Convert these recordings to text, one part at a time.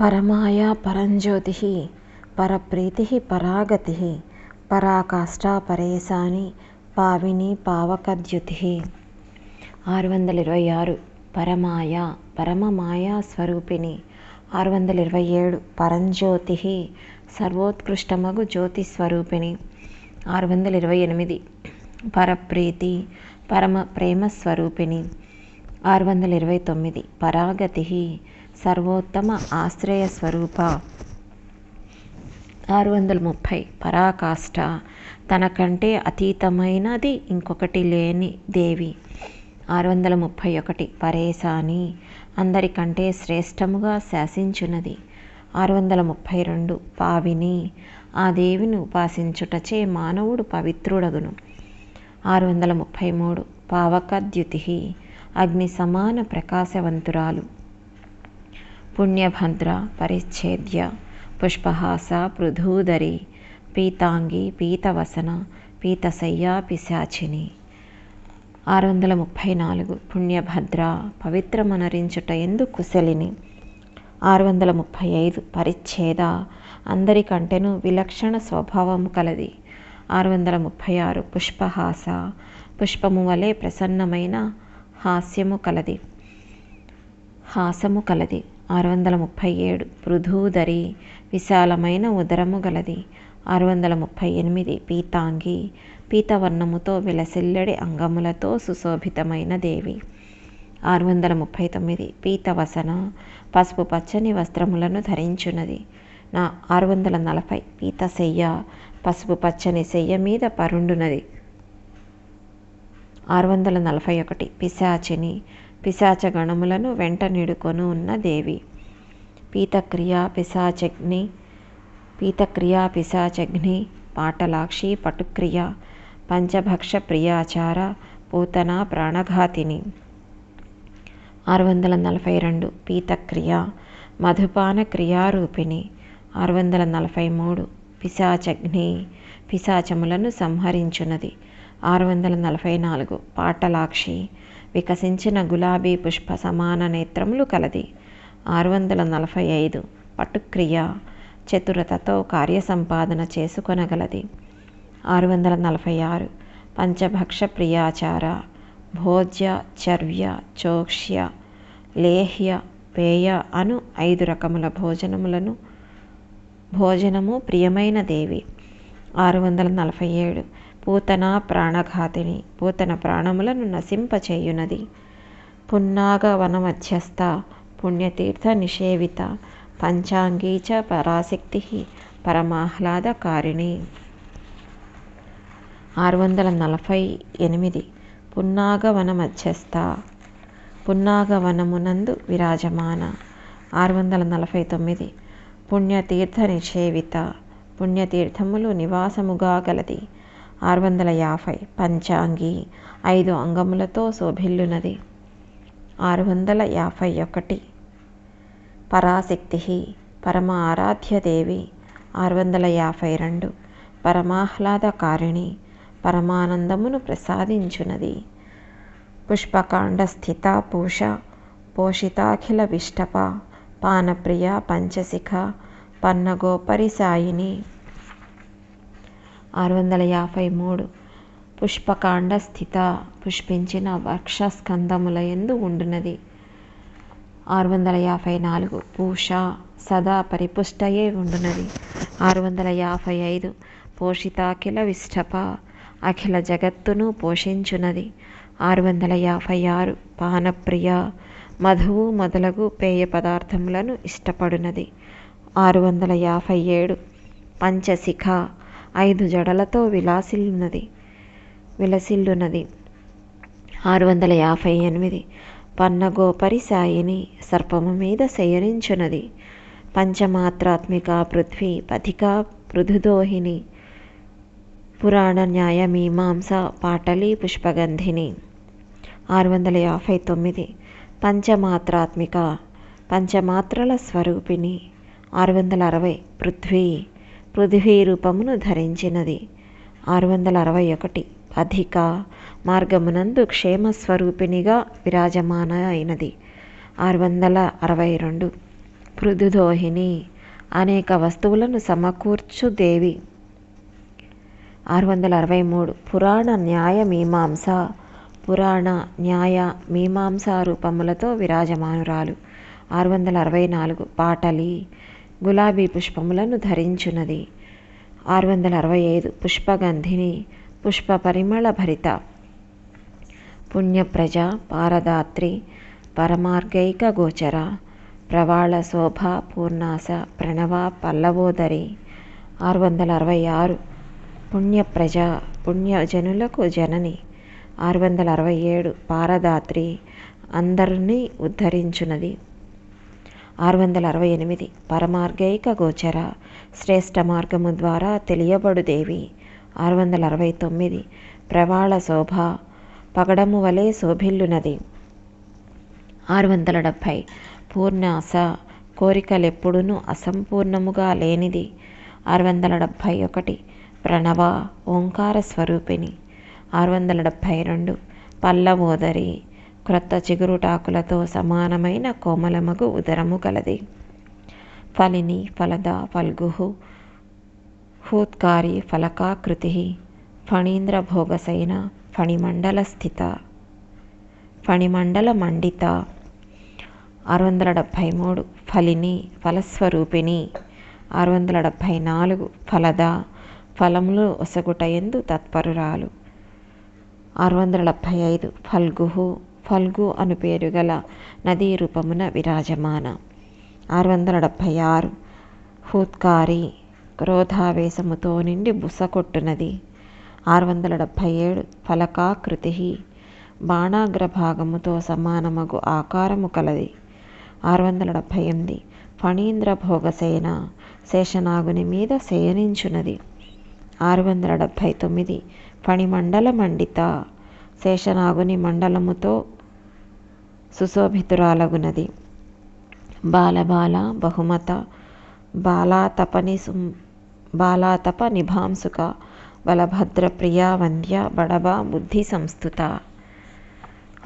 పరమాయ పరంజ్యోతి పరప్రీతి పరాగతి పరాకాష్ఠా పరేశాని పావిని పావకద్యుతి. ఆరు వందల ఇరవై ఆరు పరమాయ పరమమాయా స్వరూపిణి. ఆరు వందల ఇరవై ఏడు పరంజ్యోతి సర్వోత్కృష్టమగు జ్యోతి స్వరూపిణి. ఆరు వందల ఇరవై ఎనిమిది పరప్రీతి పరమ ప్రేమ స్వరూపిణి. ఆరు వందల ఇరవై తొమ్మిది పరాగతి సర్వోత్తమ ఆశ్రయ స్వరూప. ఆరు వందల ముప్పై పరాకాష్ఠ తనకంటే అతీతమైనది ఇంకొకటి లేని దేవి. ఆరు వందల ముప్పై ఒకటి పరేశాని అందరికంటే శ్రేష్టముగా శాసించున్నది. ఆరు వందల ముప్పై రెండు పావిని ఆ దేవిని ఉపాసించుటచే మానవుడు పవిత్రుడగును. ఆరు వందల ముప్పై మూడు పావకద్యుతి అగ్ని సమాన ప్రకాశవంతురాలు. పుణ్యభద్ర పరిచ్ఛేద్య పుష్పహాస పృథూదరి పీతాంగి పీతవసన పీతశయ్య పిశాచిని ఆరు వందల ముప్పై నాలుగు పుణ్యభద్ర పవిత్రమనరించుట ఎందు కుశలిని ఆరు వందల ముప్పై ఐదు పరిచ్ఛేద అందరికంటేను విలక్షణ స్వభావము కలది ఆరు వందల ముప్పై ఆరు పుష్పహాస పుష్పము వలె ప్రసన్నమైన హాస్యము కలది హాసము కలది ఆరు వందల ముప్పై ఏడు పృథూదరి విశాలమైన ఉదరము గలది. ఆరు వందల ముప్పై ఎనిమిది పీతాంగి పీతవర్ణముతో విలసిల్లడి అంగములతో సుశోభితమైన దేవి. ఆరు వందల ముప్పై తొమ్మిది పీతవసన పసుపు పచ్చని వస్త్రములను ధరించున్నది. నా ఆరు వందల నలభై పీత శయ్య పసుపు పచ్చని శయ్య మీద పరుండునది ఆరు వందల నలభై ఒకటి పిశాచిని పిశాచ గణములను వెంట నిడుకొని ఉన్న దేవి. పీతక్రియ పిశాచగ్ని పీతక్రియ పిశాచగ్ని పాటలాక్షి పటుక్రియ పంచభక్ష ప్రియాచార పూతన ప్రాణఘాతిని. ఆరు వందల నలభై రెండు పీతక్రియ మధుపాన క్రియారూపిణి. ఆరు వందల నలభై మూడు పిశాచగ్ని పిశాచములను సంహరించున్నది ఆరు వందల నలభై నాలుగు పాటలాక్షి వికసించిన గులాబీ పుష్ప సమాన నేత్రములు కలది. ఆరు వందల నలభై ఐదు పటుక్రియ చతురతతో కార్యసంపాదన చేసుకొనగలది. ఆరు వందల నలభై ఆరు పంచభక్ష ప్రియాచార భోజ్య చర్వ్య చోక్ష్య లేహ్య పేయ అను ఐదు రకముల భోజనములను భోజనము ప్రియమైన దేవి. ఆరు వందల నలభై ఏడు పూతన ప్రాణఘాతిని. పూతన ప్రాణములను నశింపచేయునది. పున్నాగ వనమధ్యస్థ పుణ్యతీర్థ నిషేవిత పంచాంగీ చ పరాశక్తి పరమాహ్లాదకారిణి. ఆరు వందల నలభై ఎనిమిది పున్నాగవన మధ్యస్థ పున్నాగవనమునందు విరాజమాన. ఆరు వందల నలభై తొమ్మిది పుణ్యతీర్థ నిషేవిత పుణ్యతీర్థములు నివాసముగా గలది. ఆరు వందల యాభై పంచాంగి ఐదు అంగములతో శోభిల్లునది. ఆరు వందల యాభై ఒకటి పరాశక్తి పరమ ఆరాధ్యదేవి ఆరు వందల యాభై రెండు పరమాహ్లాదకారిణి పరమానందమును ప్రసాదించునది. పుష్పకాండ స్థిత పూష పోషితాఖిల విష్టప పానప్రియ పంచశిఖ పన్నగోపరి సాయిని ఆరు వందల యాభై మూడు. పుష్పకాండ స్థిత పుష్పించిన వృక్షస్కందముల ఎందు ఉండునది. ఆరు వందల యాభై నాలుగు. పూష సదా పరిపుష్టయే ఉండునది. ఆరు వందల యాభై ఐదు. పోషితాఖిల విష్టప అఖిల జగత్తును పోషించునది. ఆరు వందల యాభై ఆరు. పానప్రియ మధువు మొదలగు పేయ పదార్థములను ఇష్టపడునది. ఆరు వందల యాభై ఏడు. పంచశిఖ ఐదు జడలతో విలాసిల్లున్నది విలసిల్లున్నది. ఆరు వందల యాభై ఎనిమిది పన్నగోపరి సాయిని సర్పము మీద శయనించున్నది. పంచమాత్రాత్మిక పృథ్వీ పథిక పృథుదోహిని. పురాణ న్యాయ మీమాంస పాటలి పుష్పగంధిని. ఆరు వందల యాభై తొమ్మిది పంచమాత్రాత్మిక పంచమాత్రల స్వరూపిణి. ఆరు వందల అరవై పృథ్వీ పృథ్వీ రూపమును ధరించినది. ఆరు వందల అరవై ఒకటి అధిక మార్గమునందు క్షేమస్వరూపిణిగా విరాజమాన అయినది ఆరు వందల అరవై రెండు పృథుదోహిని అనేక వస్తువులను సమకూర్చు దేవి. ఆరు వందల అరవై మూడు పురాణ న్యాయ మీమాంస. పురాణ న్యాయ మీమాంస రూపములతో విరాజమానురాలు. ఆరు వందల అరవై నాలుగు పాటలి. గులాబీ పుష్పములను ధరించున్నది ఆరు వందల అరవై ఐదు పుష్పగంధిని పుష్ప పరిమళ భరిత పుణ్యప్రజ పారదాత్రి పరమార్గైక గోచర ప్రవాళ శోభ పూర్ణాస ప్రణవ పల్లవోదరి. ఆరు వందల అరవై ఆరు పుణ్యప్రజ పుణ్యజనులకు జనని. ఆరు వందల అరవై ఏడు పారదాత్రి అందరినీ ఉద్ధరించున్నది ఆరు వందల అరవై ఎనిమిది. పరమార్గైక గోచర శ్రేష్ఠ మార్గము ద్వారా తెలియబడు దేవి. ఆరు వందల అరవై తొమ్మిది. ప్రవాళ శోభ పగడము వలె శోభిల్లునది. ఆరు వందల డెబ్భై పూర్ణాశ కోరికలెప్పుడునూ అసంపూర్ణముగా లేనిది. ఆరు వందల డెబ్భై ఒకటి. ప్రణవ ఓంకార స్వరూపిణి. ఆరు వందల డెబ్భై రెండు. పల్లవోదరి క్రొత్త చిగురుటాకులతో సమానమైన కోమలమగు ఉదరము కలది. ఫలిని ఫలద ఫల్గు హూత్కారి ఫలకాకృతి ఫణీంద్ర భోగసైన ఫణిమండల స్థిత ఫణిమండల మండిత ఆరు వందల డెబ్భై మూడు ఫలిని ఫలస్వరూపిణి ఆరు వందల డెబ్భై నాలుగు ఫలద ఫలములు ఒసగుట ఎందు తత్పరురాలు ఆరు వందల డెబ్భై ఐదు ఫల్గుహు ఫల్గు అను పేరు గల నదీ రూపమున విరాజమాన. ఆరు వందల డెబ్భై ఆరు హూత్కారి క్రోధావేశముతో నిండి బుసకొట్టునది ఆరు వందల డెబ్భై ఏడు ఫలకాకృతి బాణాగ్రభాగముతో సమానమగు ఆకారము కలది. ఆరు వందల డెబ్భై ఎనిమిది ఫణీంద్ర భోగసేన శేషనాగుని మీద శయనించున్నది ఆరు వందల డెబ్భై తొమ్మిది ఫణిమండల మండిత శేషనాగుని మండలముతో సుశోభితురాలగునది. బాలబాల బహుమత బాలాతపని సుం బాలాతప నిభాంసుక బలభద్ర ప్రియా వంద్య బడబ బుద్ధి సంస్థుత.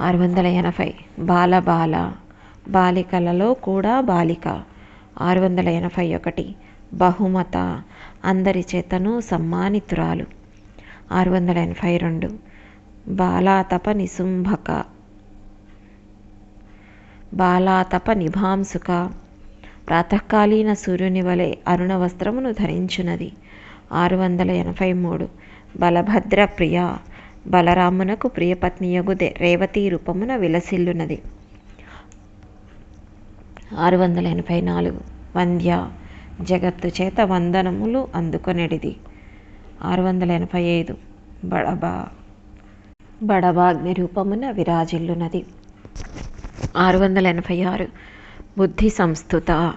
ఆరు వందల ఎనభై బాలబాల బాలికలలో కూడా బాలిక. ఆరు వందల ఎనభై ఒకటి బహుమత అందరి చేతను సమ్మానితురాలు. ఆరు వందల ఎనభై రెండు బాలాతప నిశుంభక బాలాతప నిభాంసుక. ప్రాతకాలీన సూర్యుని వలె అరుణ వస్త్రమును ధరించున్నది ఆరు వందల ఎనభై మూడు బలభద్ర ప్రియ బలరామునకు ప్రియపత్నియగు రేవతి రూపమున విలసిల్లునది. ఆరు వందల ఎనభై నాలుగు వంద్య. జగత్తు చేత వందనములు అందుకొనెడిది. ఆరు వందల ఎనభై ఐదు బడబా బడబాగ్ని రూపమున విరాజిల్లునది. ఆరు వందల ఎనభై ఆరు. బుద్ధి సంస్థుత.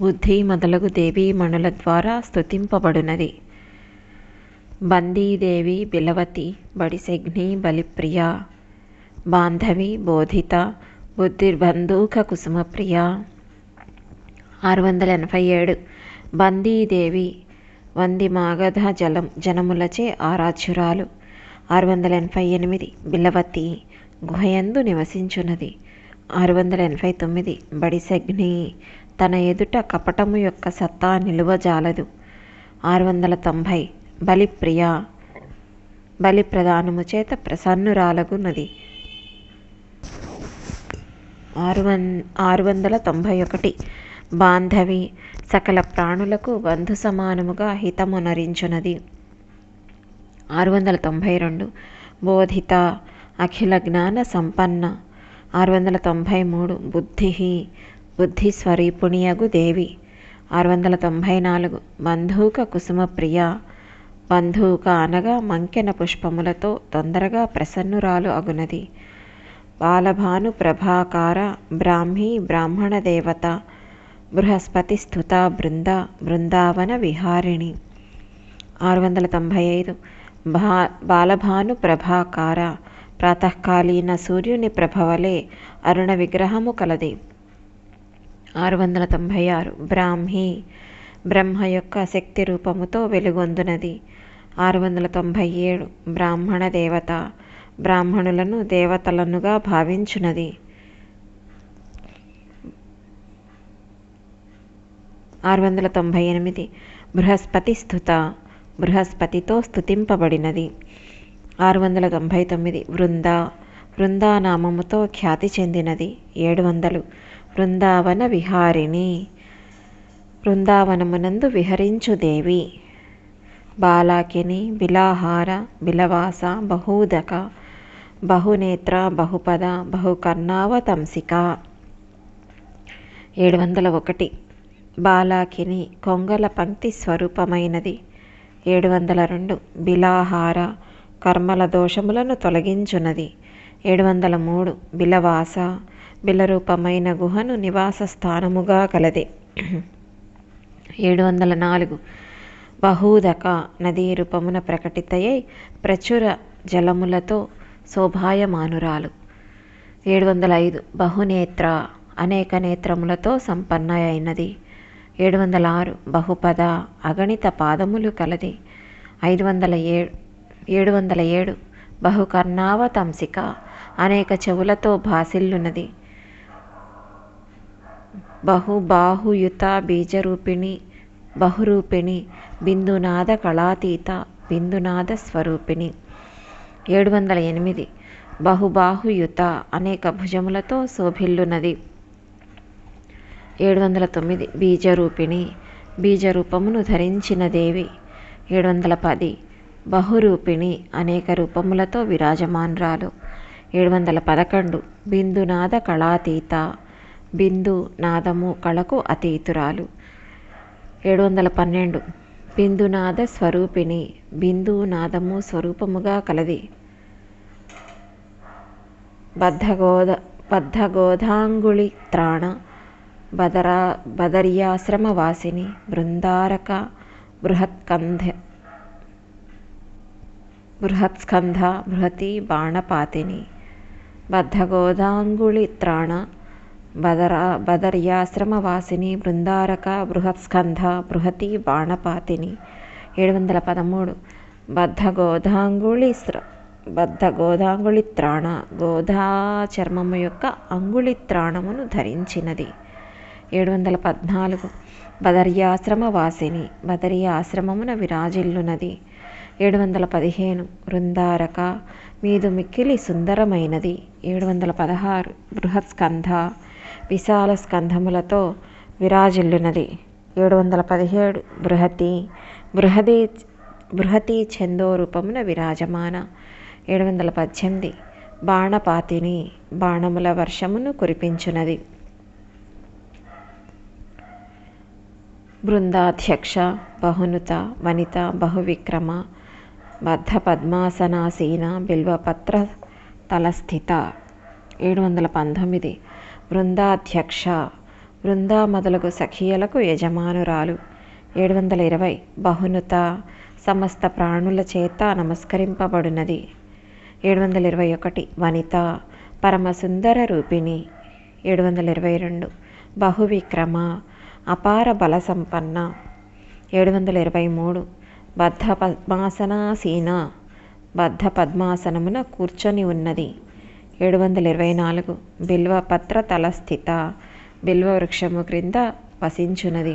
బుద్ధి మొదలగు దేవీ మణుల ద్వారా స్థుతింపబడినది బందీదేవి బిలవతి బడిసెగ్ని బలిప్రియ. బాంధవి బోధిత బుద్ధిర్బంధూక కుసుమప్రియ. ఆరు వందల ఎనభై ఏడు. బందీదేవి వంది మాగధ జలం జనములచే ఆరాధ్యురాలు. ఆరు వందల ఎనభై ఎనిమిది. బిలవతి గుహయందు నివసించున్నది ఆరు వందల ఎనభై తొమ్మిది బడిసగ్ని తన ఎదుట కపటము యొక్క సత్తా నిలువజాలదు. ఆరు వందల తొంభై బలిప్రియ బలి ప్రధానము చేత ప్రసన్నురాలగున్నది ఆరు వన్ ఆరు వందల తొంభై ఒకటి బాంధవి సకల ప్రాణులకు బంధు సమానముగా హితమునరించున్నది ఆరు వందల తొంభై రెండు బోధిత అఖిల జ్ఞాన సంపన్న ఆరు వందల తొంభై మూడు బుద్ధి బుద్ధి స్వరూపుణియగు దేవి. ఆరు వందల తొంభై నాలుగు బంధూక కుసుమ ప్రియ బంధూక అనగా మంకెన పుష్పములతో తొందరగా ప్రసన్నురాలు అగునది. బాలభాను ప్రభాకార బ్రాహ్మీ బ్రాహ్మణ దేవత బృహస్పతి స్థుత బృంద బృందావన విహారిణి. ఆరు వందల తొంభై ఐదు భా బాలభాను ప్రభాకార ప్రాతకాలీన సూర్యుని ప్రభవలే అరుణ విగ్రహము కలది. ఆరు వందల తొంభై ఆరు బ్రాహ్మి బ్రహ్మ యొక్క శక్తి రూపముతో వెలుగొందునది. ఆరు వందల తొంభై ఏడు బ్రాహ్మణ దేవత బ్రాహ్మణులను దేవతలనుగా భావించునది. ఆరు వందల తొంభై ఎనిమిది బృహస్పతి స్థుత బృహస్పతితో స్థుతింపబడినది. ఆరు వందల తొంభై తొమ్మిది వృంద వృందానామముతో ఖ్యాతి చెందినది. ఏడు వందలు బృందావన విహారిణి. బృందావనమునందు విహరించు దేవి. బాలాకిని బిలాహార బిలవాస బహూదక బహునేత్ర బహుపద బహుకర్ణావతంసిక. ఏడు వందల ఒకటి బాలాకిని కొంగల పంక్తి స్వరూపమైనది. ఏడు వందల రెండు. బిలాహార కర్మల దోషములను తొలగించున్నది. ఏడు వందల మూడు బిలవాస బిలరూపమైన గుహను నివాస స్థానముగా కలది. ఏడు వందల నాలుగు బహూదక నదీ రూపమున ప్రకటితయై ప్రచుర జలములతో శోభాయమానురాలు. ఏడు వందల ఐదు బహునేత్ర అనేక నేత్రములతో సంపన్న అయినది ఏడు వందల ఆరు బహుపద అగణిత పాదములు కలది. ఐదు వందల ఏడు ఏడు వందల ఏడు. బహుకర్ణావతంసిక అనేక చెవులతో భాసిల్లున్నది. బహుబాహుయుత బీజరూపిణి బహురూపిణి బిందునాద కళాతీత బిందునాద స్వరూపిణి. ఏడు వందల ఎనిమిది. బహుబాహుయుత అనేక భుజములతో శోభిల్లున్నది. ఏడు వందల తొమ్మిది. బీజరూపిణి బీజరూపమును ధరించిన దేవి. ఏడు వందల పది. బహురూపిణి అనేక రూపములతో విరాజమానురాలు. ఏడు వందల పదకొండు బిందునాద కళాతీత. బిందు నాదము కళకు అతీతురాలు. ఏడు వందల పన్నెండు బిందునాద స్వరూపిణి. బిందు నాదము స్వరూపముగా కలది. బద్ధగోద బద్ధగోధాంగుళి త్రాణ. బదరా బదరియాశ్రమవాసిని. బృందారక బృహత్కంధ బృహత్స్కంధ బృహతి బాణపాతిని బద్ధగోదాంగుళి త్రాణ బదరా బదర్యాశ్రమ వాసిని బృందారక బృహత్స్కంధ బృహతి బాణపాతిని ఏడు వందల పదమూడు బద్ధ గోధాంగుళి బద్ధ గోధాంగుళి త్రాణ గోధా చర్మము యొక్క అంగుళిత్రాణమును ధరించినది. ఏడు వందల పద్నాలుగు బదర్యాశ్రమవాసిని బదరి ఆశ్రమమున విరాజిల్లునది. ఏడు వందల పదిహేను బృందారక మీదు మిక్కిలి సుందరమైనది. ఏడు వందల పదహారు బృహత్స్కంధ విశాల స్కంధములతో విరాజిల్లునది. ఏడు వందల పదిహేడు బృహతి బృహది బృహతి ఛందో రూపమున విరాజమాన. ఏడు వందల పద్దెనిమిది బాణపాతిని బాణముల వర్షమును కురిపించునది. బృందాధ్యక్ష బహునుత వనిత బహువిక్రమ బద్ధ పద్మాసనాసీన బిల్వపత్ర తలస్థిత. ఏడు వందల పంతొమ్మిది బృందాధ్యక్ష బృందా మొదలగు సఖియలకు యజమానురాలు. ఏడు వందల ఇరవై బహునుత సమస్త ప్రాణుల చేత నమస్కరింపబడినది. ఏడు వందల ఇరవై ఒకటి వనిత. పరమసుందర రూపిణి. ఏడు వందల ఇరవై రెండు బహువిక్రమ. అపార బల సంపన్న ఏడు వందల ఇరవై మూడు బద్ధ పద్మాసనాసీన బద్ధ పద్మాసనమున కూర్చొని ఉన్నది. ఏడు వందల ఇరవై నాలుగు బిల్వపత్ర తలస్థిత బిల్వ వృక్షము క్రింద వసించున్నది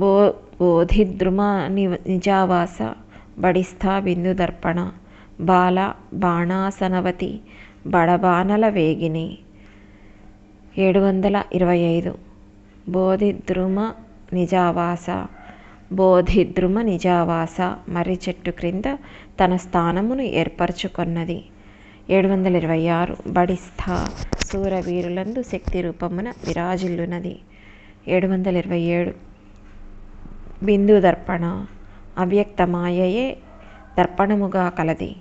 బో బోధిద్రుమ ని నిజావాస బడిస్థా బిందు దర్పణ బాల బాణాసనవతి బడబానల వేగిని. ఏడు వందల ఇరవై ఐదు బోధిద్రుమ నిజావాస బోధిద్రుమ నిజావాస మర్రి చెట్టు క్రింద తన స్థానమును ఏర్పరచుకొన్నది. ఏడు వందల ఇరవై ఆరు బడిస్థ సూరవీరులందు శక్తి రూపమున విరాజిల్లునది. ఏడు వందల ఇరవై ఏడు బిందు దర్పణ అవ్యక్తమాయయే దర్పణముగా కలది.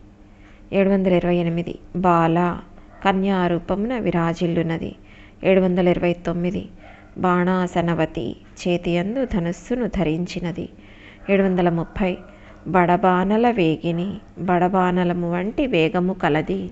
ఏడు వందల ఇరవై ఎనిమిది బాల కన్యారూపమున విరాజిల్లునది. ఏడు వందల ఇరవై తొమ్మిది బాణాసనవతి చేతియందు ధనుస్సును ధరించినది. ఏడు వందల ముప్పై బడబానల వేగిని బడబానలము వంటి వేగము కలది.